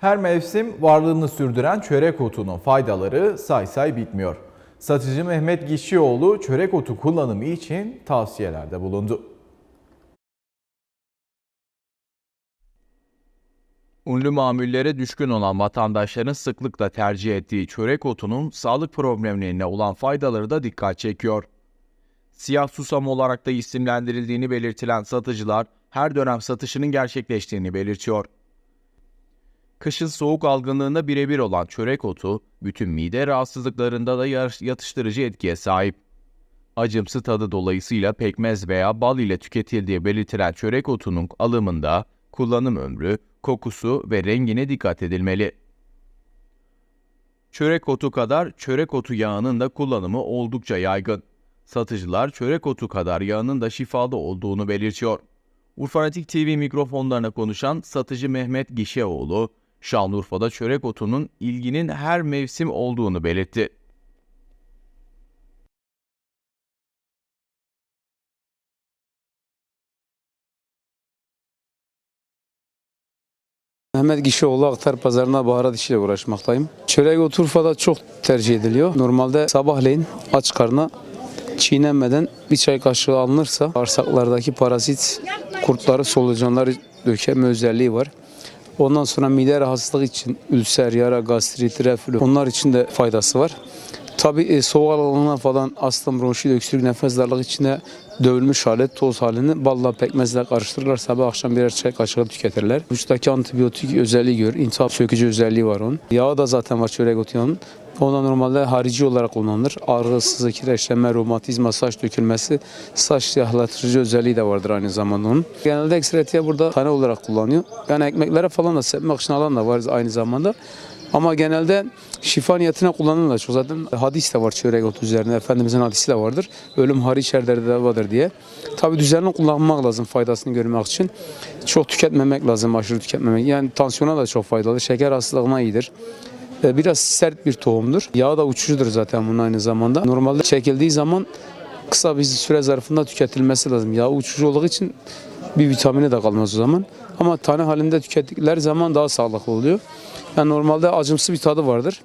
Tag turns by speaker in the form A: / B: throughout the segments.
A: Her mevsim varlığını sürdüren çörek otunun faydaları say say bitmiyor. Satıcı Mehmet Gişioğlu çörek otu kullanımı için tavsiyelerde bulundu.
B: Unlu mamullere düşkün olan vatandaşların sıklıkla tercih ettiği çörek otunun sağlık problemlerine olan faydaları da dikkat çekiyor. Siyah susam olarak da isimlendirildiğini belirtilen satıcılar her dönem satışının gerçekleştiğini belirtiyor. Kışın soğuk algınlığında birebir olan çörek otu, bütün mide rahatsızlıklarında da yatıştırıcı etkiye sahip. Acımsı tadı dolayısıyla pekmez veya bal ile tüketildiği belirtilen çörek otunun alımında kullanım ömrü, kokusu ve rengine dikkat edilmeli. Çörek otu kadar çörek otu yağının da kullanımı oldukça yaygın. Satıcılar çörek otu kadar yağının da şifalı olduğunu belirtiyor. Urfanatik TV mikrofonlarına konuşan satıcı Mehmet Gişeoğlu, Şanlıurfa'da çörek otunun ilginin her mevsim olduğunu belirtti.
C: Mehmet Gişoğlu Aktar Pazarı'na baharat işiyle uğraşmaktayım. Çörek otu Urfa'da çok tercih ediliyor. Normalde sabahleyin aç karnına çiğnenmeden bir çay kaşığı alınırsa bağırsaklardaki parazit kurtları, solucanları dökeme özelliği var. Ondan sonra mide rahatsızlığı için ülser, yara, gastrit, reflü onlar için de faydası var. Tabii e, soğuk alanına falan astım, bronşit, öksürük, nefes darlığı içinde dövülmüş hali, toz halini balla pekmezle karıştırırlar. Sabah akşam birer çay kaşığı tüketirler. Vücuttaki antibiyotik özelliği gör, intihap sökücü özelliği var onun. Yağı da zaten var çörek otunun. Ona normalde harici olarak kullanılır. Ağrı, sızı, kireçlenme, romatizma, saç dökülmesi, saç siyahlatırıcı özelliği de vardır aynı zamanda onun. Genelde ekstretiye burada tane olarak kullanıyor. Yani ekmeklere falan da sepmek için alan da var aynı zamanda. Ama genelde şifa niyetine kullanılır çok. Zaten hadis de var çörek otu üzerine. Efendimizin hadisi de vardır. Ölüm hariç her derde vardır diye. Tabi düzenli kullanmak lazım faydasını görmek için. Çok tüketmemek lazım, aşırı tüketmemek. Yani tansiyona da çok faydalı. Şeker hastalığına iyidir. E, Biraz sert bir tohumdur. Yağı da uçucudur zaten bunun aynı zamanda. Normalde çekildiği zaman kısa bir süre zarfında tüketilmesi lazım. Yağı uçucu olduğu için bir vitamini de kalmaz o zaman. Ama tane halinde tükettikleri zaman daha sağlıklı oluyor. Yani normalde acımsı bir tadı vardır.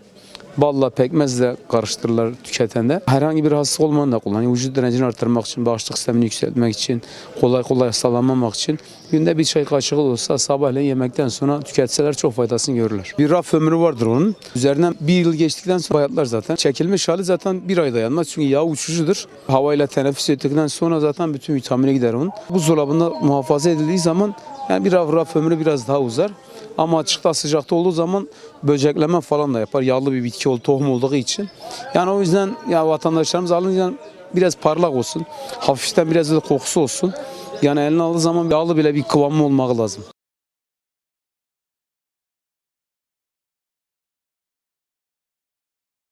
C: Balla, pekmezle karıştırırlar tüketende. Herhangi bir hastalık olmayan da kullanıyor. Vücut direncini arttırmak için, bağışıklık sistemini yükseltmek için, kolay kolay hastalanmamak için. Günde bir çay kaşığı olsa sabahleyin yemekten sonra tüketseler çok faydasını görürler. Bir raf ömrü vardır onun. Üzerinden bir yıl geçtikten sonra bayatlar zaten. Çekilmiş hali zaten bir ay dayanmaz. Çünkü yağ uçucudur. Havayla teneffüs ettikten sonra zaten bütün vitamini gider onun. Buzdolabında muhafaza edildiği zaman yani bir raf, raf ömrü biraz daha uzar. Ama açıkta sıcakta olduğu zaman böcekleme falan da yapar. Yağlı bir bitki ol, tohum olduğu için. Yani o yüzden ya vatandaşlarımız alınca biraz parlak olsun. Hafiften biraz da kokusu olsun. Yani eline aldığı zaman yağlı bile bir kıvamı olmak lazım.